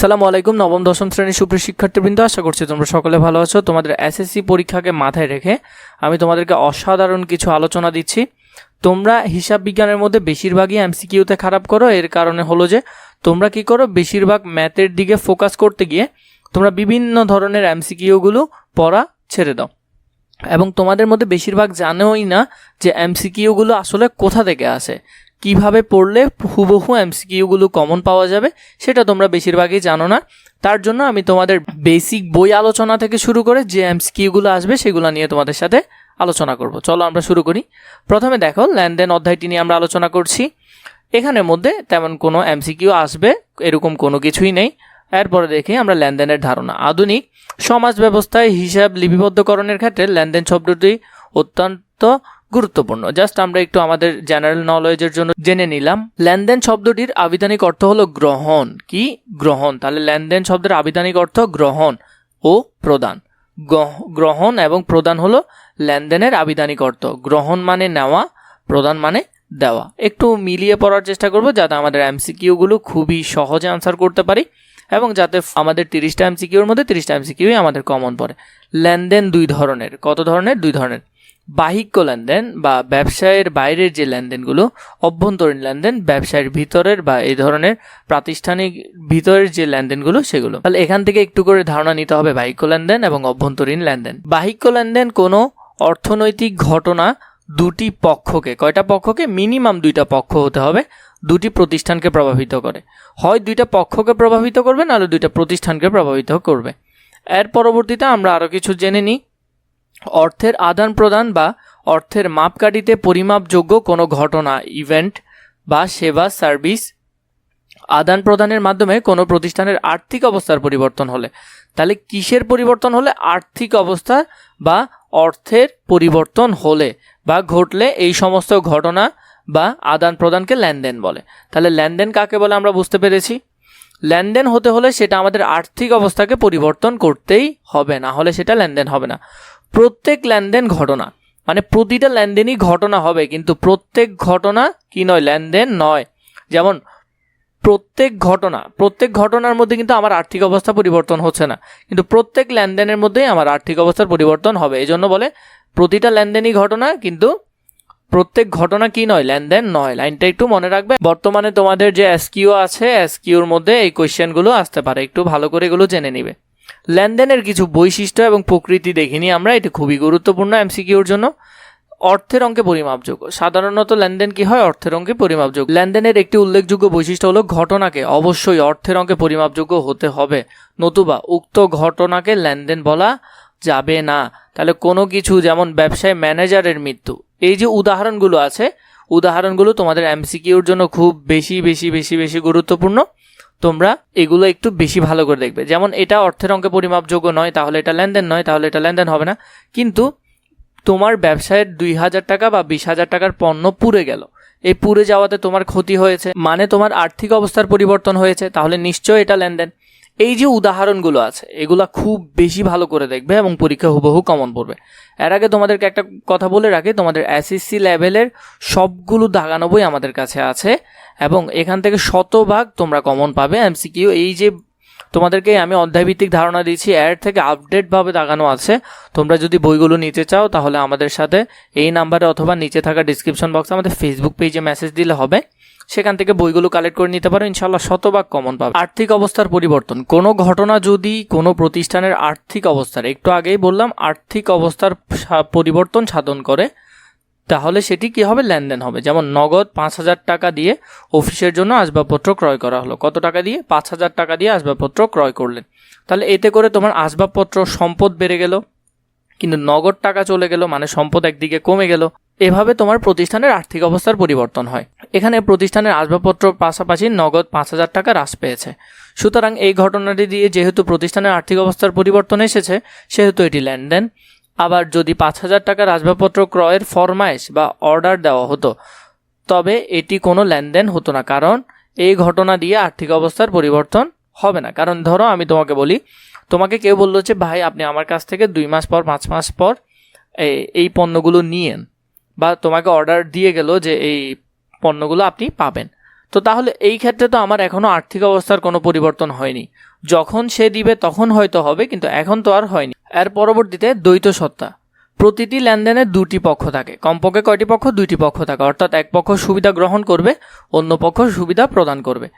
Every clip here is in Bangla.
সালামু আলাইকুম, নবম, দশম শ্রেণির সুপ্রিয় শিক্ষার্থীবৃন্দ, আশা করছি তোমরা সকলে ভালো আছো। তোমাদের এসএসসি পরীক্ষাকে মাথায় রেখে আমি তোমাদেরকে অসাধারণ কিছু আলোচনা দিচ্ছি। তোমরা হিসাব বিজ্ঞানের মধ্যে বেশিরভাগই এমসিকিউতে খারাপ করো, এর কারণে হলো যে তোমরা কি করো, বেশিরভাগ ম্যাথের দিকে ফোকাস করতে গিয়ে তোমরা বিভিন্ন ধরনের এমসিকিউগুলো পড়া ছেড়ে দাও। এবং তোমাদের মধ্যে বেশিরভাগ জানোই না যে এমসিকিউগুলো আসলে কোথা থেকে আসে। কীভাবে পড়লে হুবহু এমসিকিউগুলো কমন পাওয়া যাবে, সেটা তোমরা বেশিরভাগই জানো না। তার জন্য আমি তোমাদের বেসিক বই আলোচনা থেকে শুরু করে যে এমসিকিউগুলো আসবে সেগুলো নিয়ে তোমাদের সাথে আলোচনা করব। চলো আমরা শুরু করি। প্রথমে দেখো, লেনদেন অধ্যায়টি নিয়ে আমরা আলোচনা করছি। এখানের মধ্যে তেমন কোনো এমসিকিউ আসবে, এরকম কোনো কিছুই নেই। এরপরে দেখি আমরা লেনদেনের ধারণা। আধুনিক সমাজ ব্যবস্থায় হিসাব লিপিবদ্ধকরণের ক্ষেত্রে লেনদেন শব্দটি অত্যন্ত গুরুত্বপূর্ণ। জাস্ট আমরা একটু আমাদের জেনারেল নলেজের জন্য জেনে নিলাম। লেনদেন শব্দটির আবিধানিক অর্থ হলো গ্রহণ। কি? গ্রহণ। তাহলে লেনদেন শব্দের আবিধানিক অর্থ গ্রহণ ও প্রদান। গ্রহ- গ্রহণ এবং প্রদান হলো লেনদেনের আবিধানিক অর্থ। গ্রহণ মানে নেওয়া, প্রদান মানে দেওয়া। একটু মিলিয়ে পড়ার চেষ্টা করব যাতে আমাদের এমসিকিউগুলো খুবই সহজে আনসার করতে পারি এবং যাতে আমাদের তিরিশটা এমসিকিউর মধ্যে তিরিশটা এমসিকিউই আমাদের কমন পড়ে। লেনদেন দুই ধরনের। কত ধরনের? দুই ধরনের। বাহিক্য লেনদেন বা ব্যবসায়ের বাইরের যে লেনদেনগুলো, অভ্যন্তরীণ লেনদেন, ব্যবসায়ের ভিতরের বা এই ধরনের প্রাতিষ্ঠানিক ভিতরের যে লেনদেনগুলো সেগুলো। তাহলে এখান থেকে একটু করে ধারণা নিতে হবে বাহিক্য লেনদেন এবং অভ্যন্তরীণ লেনদেন। বাহিক্য লেনদেন কোনো অর্থনৈতিক ঘটনা দুটি পক্ষকে, কয়টা পক্ষকে? মিনিমাম দুইটা পক্ষ হতে হবে, দুটি প্রতিষ্ঠানকে প্রভাবিত করে। হয় দুইটা পক্ষকে প্রভাবিত করবে, নাহলে দুইটা প্রতিষ্ঠানকে প্রভাবিত করবে। এর পরবর্তীতে আমরা আরও কিছু জেনে নিই। অর্থের আদান প্রদান বা অর্থের মাপকাঠিতে পরিমাপযোগ্য কোনো ঘটনা, ইভেন্ট বা সেবা, সার্ভিস আদান প্রদানের মাধ্যমে কোনো প্রতিষ্ঠানের আর্থিক অবস্থার পরিবর্তন হলে। তাহলে কিসের পরিবর্তন হলে? আর্থিক অবস্থা বা অর্থের পরিবর্তন হলে বা ঘটলে এই সমস্ত ঘটনা বা আদান প্রদানকে লেনদেন বলে। তাহলে লেনদেন কাকে বলে আমরা বুঝতে পেরেছি? লেনদেন হতে হলে সেটা আমাদের আর্থিক অবস্থাকে পরিবর্তন করতেই হবে, না হলে সেটা লেনদেন হবে না। প্রত্যেক লেনদেন ঘটনা। মানে প্রতিটা লেনদেনই ঘটনা হবে, কিন্তু প্রত্যেক ঘটনা কি নয়, লেনদেন নয়। যেমন, প্রত্যেক ঘটনা, প্রত্যেক ঘটনার মধ্যে কিন্তু আমার আর্থিক অবস্থা পরিবর্তন হচ্ছে না। কিন্তু প্রত্যেক লেনদেনের মধ্যেই আমার আর্থিক অবস্থার পরিবর্তন হবে। এই জন্য বলে, প্রতিটা লেনদেনই ঘটনা, কিন্তু প্রত্যেক ঘটনা কি নয়, লেনদেন নয়। লাইনটা একটু মনে রাখবে। বর্তমানে তোমাদের যে এসকিউ আছে, এসকিউর মধ্যে এই কোয়েশ্চেনগুলো আসতে পারে। একটু ভালো করে এগুলো জেনে নিবে। লেনদেনের কিছু বৈশিষ্ট্য এবং প্রকৃতি দেখিনি আমরা, এটা খুবই গুরুত্বপূর্ণ এমসিকিউর জন্য। অর্থের অঙ্কে পরিমাপযোগ্য। সাধারণত লেনদেন কি হয়? অর্থের অঙ্কে পরিমাপযোগ্য। লেনদেনের একটি উল্লেখযোগ্য বৈশিষ্ট্য হলো ঘটনাকে অবশ্যই অর্থের অঙ্কে পরিমাপযোগ্য হতে হবে। নতুবা, উক্ত ঘটনাকে লেনদেন বলা যাবে না। তাহলে কোনো কিছু যেমন ব্যবসায় ম্যানেজারের মৃত্যু। এই যে উদাহরণগুলো আছে, উদাহরণগুলো তোমাদের এমসিকিউর জন্য খুব বেশি বেশি বেশি বেশি গুরুত্বপূর্ণ। তোমরা এগুলো একটু বেশি ভালো করে দেখবে। যেমন এটা অর্থের অঙ্কে পরিমাপযোগ্য নয়, তাহলে এটা লেনদেন নয়, তাহলে এটা লেনদেন হবে না। কিন্তু তোমার ব্যবসায়ের দুই হাজার টাকা বা বিশ হাজার টাকার পণ্য পুড়ে গেল। এই পুড়ে যাওয়াতে তোমার ক্ষতি হয়েছে মানে তোমার আর্থিক অবস্থার পরিবর্তন হয়েছে, তাহলে নিশ্চয়ই এটা লেনদেন। এই যে উদাহরণগুলো আছে, এগুলো খুব বেশি ভালো করে দেখবে এবং পরীক্ষা হুবহু কমন পড়বে। এর আগে তোমাদেরকে একটা কথা বলে রাখি, তোমাদের এসএসসি লেভেলের সবগুলো দাগানবই আমাদের কাছে আছে এবং এখান থেকে শতভাগ তোমরা কমন পাবে। এমসিকিউ এই যে তোমাদেরকে আমি অধ্যায়ভিত্তিক ধারণা দিচ্ছি এর থেকে আপডেটভাবে দাগানো আছে। তোমরা যদি বইগুলো নিতে চাও, তাহলে আমাদের সাথে এই নাম্বারে অথবা নিচে থাকা ডিসক্রিপশন বক্সে আমাদের ফেসবুক পেজে মেসেজ দিলে হবে। সেখান থেকে বইগুলো কালেক্ট করে নিতে পারো ইনশাল্লাহ শতভাগ কমন পাবে। আর্থিক অবস্থার পরিবর্তন। কোনো ঘটনা যদি কোনো প্রতিষ্ঠানের আর্থিক অবস্থার, একটু আগেই বললাম, আর্থিক অবস্থার পরিবর্তন সাধন করে, তাহলে সেটি কি হবে? লেনদেন হবে। যেমন নগদ পাঁচ হাজার টাকা দিয়ে অফিসের জন্য আসবাবপত্র ক্রয় করা হলো। কত টাকা দিয়ে? পাঁচ হাজার টাকা দিয়ে আসবাবপত্র ক্রয় করলেন। তাহলে এতে করে তোমার আসবাবপত্র সম্পদ বেড়ে গেল, কিন্তু নগদ টাকা চলে গেল মানে সম্পদ একদিকে কমে গেল। এভাবে তোমার প্রতিষ্ঠানের আর্থিক অবস্থার পরিবর্তন হয়। এখানে প্রতিষ্ঠানের আসবাবপত্র পাশাপাশি নগদ পাঁচ হাজার টাকা হ্রাস পেয়েছে। সুতরাং এই ঘটনাটি দিয়ে যেহেতু প্রতিষ্ঠানের আর্থিক অবস্থার পরিবর্তন এসেছে, সেহেতু এটি লেনদেন। আবার যদি পাঁচ হাজার টাকার আসবাবপত্র ক্রয়ের ফরমাইশ বা অর্ডার দেওয়া হতো, তবে এটি কোনো লেনদেন হতো না, কারণ এই ঘটনা দিয়ে আর্থিক অবস্থার পরিবর্তন হবে না। কারণ ধরো আমি তোমাকে বলি, তোমাকে কেউ বলল যে, ভাই, আপনি আমার কাছ থেকে দুই মাস পর, পাঁচ মাস পর এই- পণ্যগুলো নিয়েন। বা তোমাকে অর্ডার দিয়ে গেল যে এই পণ্যগুলো আপনি পাবেন। তো তাহলে এই ক্ষেত্রে তো আমার এখনও আর্থিক অবস্থার কোনো পরিবর্তন হয়নি। যখন সে দিবে তখন হয়তো হবে, কিন্তু এখন তো আর হয়নি। এর পরবর্তীতে দ্বৈত সত্তা। প্রতিটি লেনদেনে দুটি পক্ষ থাকে। কমপক্ষে কয়টি পক্ষ? দুইটি পক্ষ থাকে। অর্থাৎ এক পক্ষ সুবিধা গ্রহণ করবে, অন্য পক্ষ সুবিধা প্রদান করবে।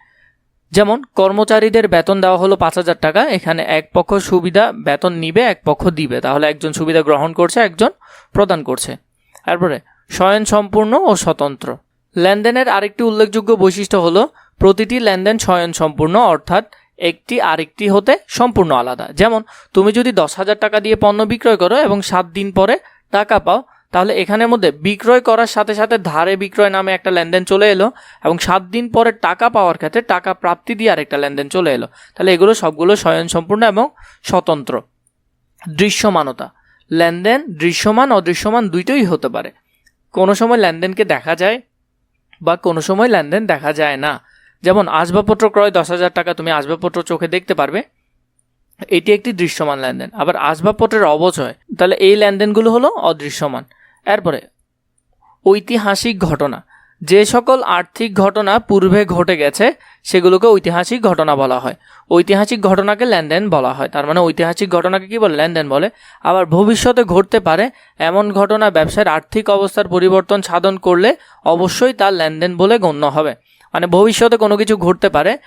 যেমন, কর্মচারীদের বেতন দেওয়া হলো পাঁচ হাজার টাকা। এখানে এক পক্ষ সুবিধা বেতন নিবে, এক পক্ষ দিবে। তাহলে একজন সুবিধা গ্রহণ করছে, একজন প্রদান করছে। তারপরে স্বয়ং সম্পূর্ণ ও স্বতন্ত্র। লেনদেনের আরেকটি উল্লেখযোগ্য বৈশিষ্ট্য হল, প্রতিটি লেনদেন স্বয়ং সম্পূর্ণ অর্থাৎ একটি আরেকটি হতে সম্পূর্ণ আলাদা। যেমন, তুমি যদি দশ হাজার টাকা দিয়ে পণ্য বিক্রয় করো এবং সাত দিন পরে টাকা পাও, তাহলে এখানের মধ্যে বিক্রয় করার সাথে সাথে ধারে বিক্রয় নামে একটা লেনদেন চলে এলো এবং সাত দিন পরে টাকা পাওয়ার ক্ষেত্রে টাকা প্রাপ্তি দিয়ে আরেকটা লেনদেন চলে এলো। তাহলে এগুলো সবগুলো স্বয়ংসম্পূর্ণ এবং স্বতন্ত্র। দৃশ্যমানতা। লেনদেন দৃশ্যমান, অদৃশ্যমান দুইটাই হতে পারে। কোনো সময় লেনদেনকে দেখা যায় বা কোনো সময় লেনদেন দেখা যায় না। যেমন আসবাবপত্র ক্রয়, দশ হাজার টাকা তুমি আসবাবপত্র চোখে দেখতে পারবে। এটি একটি দৃশ্যমান লেনদেন। আবার আসবাবপত্রের অবচয়, তাহলে এই লেনদেনগুলো হলো অদৃশ্যমান। এরপরে, ঐতিহাসিক ঘটনা। যে সকল আর্থিক ঘটনা পূর্বে ঘটে গেছে সেগুলোকে ঐতিহাসিক ঘটনা বলা হয়। ঐতিহাসিক ঘটনাকে লেনদেন বলা হয়। তার মানে ঐতিহাসিক ঘটনাকে কি বলে? লেনদেন বলে। আবার ভবিষ্যতে ঘটতে পারে এমন ঘটনা ব্যবসার আর্থিক অবস্থার পরিবর্তন সাধন করলে অবশ্যই তার লেনদেন বলে গণ্য হবে। মানে ভবিষ্যতে কোনো কিছু ঘটতে পারে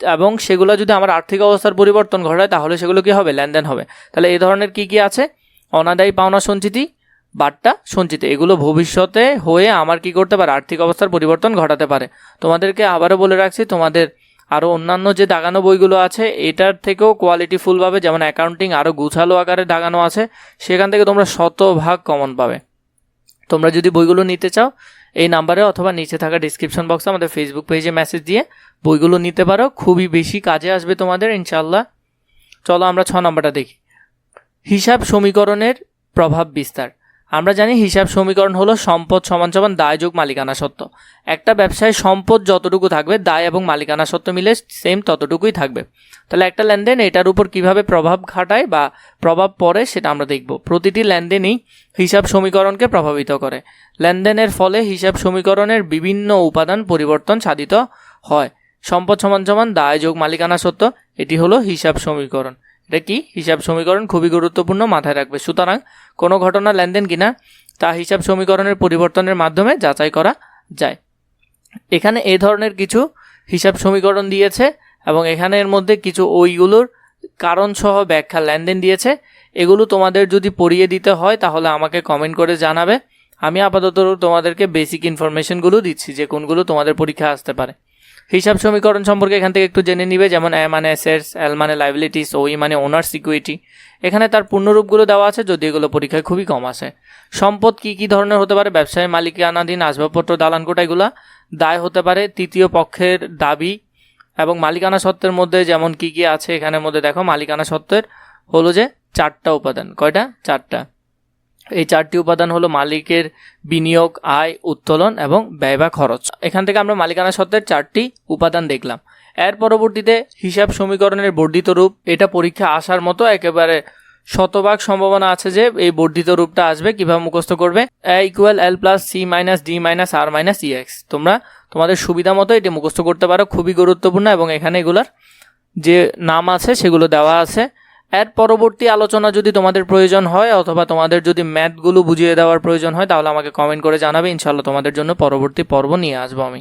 এবং সেগুলো যদি আমার আর্থিক অবস্থার পরিবর্তন ঘটায়, তাহলে সেগুলো কি হবে? লেনদেন হবে। তাহলে এই ধরনের কি কি আছে? অনাদায়ী পাওনা সঞ্চিতি বাট্টা সঞ্চিত। এগুলো ভবিষ্যতে হয়ে আমার কি করতে পারে? আর্থিক অবস্থার পরিবর্তন ঘটাতে পারে। তোমাদেরকে আবারও বলে রাখছি, তোমাদের আরও অন্যান্য যে দাগানো বইগুলো আছে, এটার থেকেও কোয়ালিটিফুলভাবে যেমন অ্যাকাউন্টিং আরও গুছালো আকারে দাগানো আছে, সেখান থেকে তোমরা শতভাগ কমন পাবে। তোমরা যদি বইগুলো নিতে চাও, এই নাম্বারে অথবা নিচে থাকা ডিসক্রিপশন বক্সে আমাদের ফেসবুক পেজে মেসেজ দিয়ে বইগুলো নিতে পারো। খুবই বেশি কাজে আসবে তোমাদের ইনশাল্লাহ চলো আমরা ছ নম্বরটা দেখি। হিসাব সমীকরণের প্রভাব বিস্তার। আমরা জানি হিসাব সমীকরণ হলো সম্পদ সমান সমান দায় যোগ মালিকানা সত্ত্ব একটা ব্যবসায় সম্পদ যতটুকু থাকবে, দায় এবং মালিকানা সত্ত্ব মিলে সেম ততটুকুই থাকবে। তাহলে একটা লেনদেন এটার উপর কীভাবে প্রভাব খাটায় বা প্রভাব পড়ে সেটা আমরা দেখব। প্রতিটি লেনদেনই হিসাব সমীকরণকে প্রভাবিত করে। লেনদেনের ফলে হিসাব সমীকরণের বিভিন্ন উপাদান পরিবর্তন সাধিত হয়। সম্পদ সমান সমান দায় যোগ মালিকানা সত্ত্ব এটি হলো হিসাব সমীকরণ। এটা কি? হিসাব সমীকরণ খুবই গুরুত্বপূর্ণ, মাথায় রাখবে। সুতরাং কোনো ঘটনা লেনদেন কিনা, তা হিসাব সমীকরণের পরিবর্তনের মাধ্যমে যাচাই করা যায়। এখানে এই ধরনের কিছু হিসাব সমীকরণ দিয়েছে এবং এখানে এর মধ্যে কিছু ওইগুলোর কারণসহ ব্যাখ্যা লেনদেন দিয়েছে। এগুলো তোমাদের যদি পড়িয়ে দিতে হয়, তাহলে আমাকে কমেন্ট করে জানাবে। আমি আপাতত তোমাদেরকে বেসিক ইনফরমেশনগুলো দিচ্ছি, যে কোনগুলো তোমাদের পরীক্ষা আসতে পারে। হিসাব সমীকরণ সম্পর্কে এখান থেকে একটু জেনে নিবে, যেমন এ মানে অ্যাসেটস এল মানে লাইবিলিটিস ও ই মানে ওনার্স ইকুইটি এখানে তার পূর্ণরূপগুলো দেওয়া আছে যদি এগুলো পরীক্ষায় খুবই কম আসে সম্পদ কি কি ধরনের হতে পারে? ব্যবসায় মালিকানাধীন আসবাবপত্র দালানকোটা এগুলা দায় হতে পারে। তৃতীয় পক্ষের দাবি এবং মালিকানা সত্ত্বের মধ্যে যেমন কি কি আছে, এখানের মধ্যে দেখো, মালিকানা সত্ত্বের হলো যে চারটা উপাদান। কয়টা? চারটা। এই চারটি উপাদান হলো মালিকের বিনিয়োগ, আয়, উত্তোলন এবং ব্যয় বা খরচ। এখান থেকে আমরা মালিকানা সত্ত্বের চারটি উপাদান দেখলাম। এর পরবর্তীতে হিসাব সমীকরণের বর্ধিত রূপ, এটা পরীক্ষা আসার মতো একেবারে শতভাগ সম্ভাবনা আছে যে এই বর্ধিত রূপটা আসবে, কীভাবে মুখস্থ করবে? A equal L plus C minus D minus R minus EX তোমরা তোমাদের সুবিধা মতো এটি মুখস্থ করতে পারো, খুবই গুরুত্বপূর্ণ এবং এখানে এগুলার যে নাম আছে সেগুলো দেওয়া আছে। এর পরবর্তী আলোচনা যদি তোমাদের প্রয়োজন হয়, অথবা তোমাদের যদি ম্যাথগুলো বুঝিয়ে দেওয়ার প্রয়োজন হয়, তাহলে আমাকে কমেন্ট করে জানাবে। ইনশাল্লাহ তোমাদের জন্য পরবর্তী পর্ব নিয়ে আসব আমি।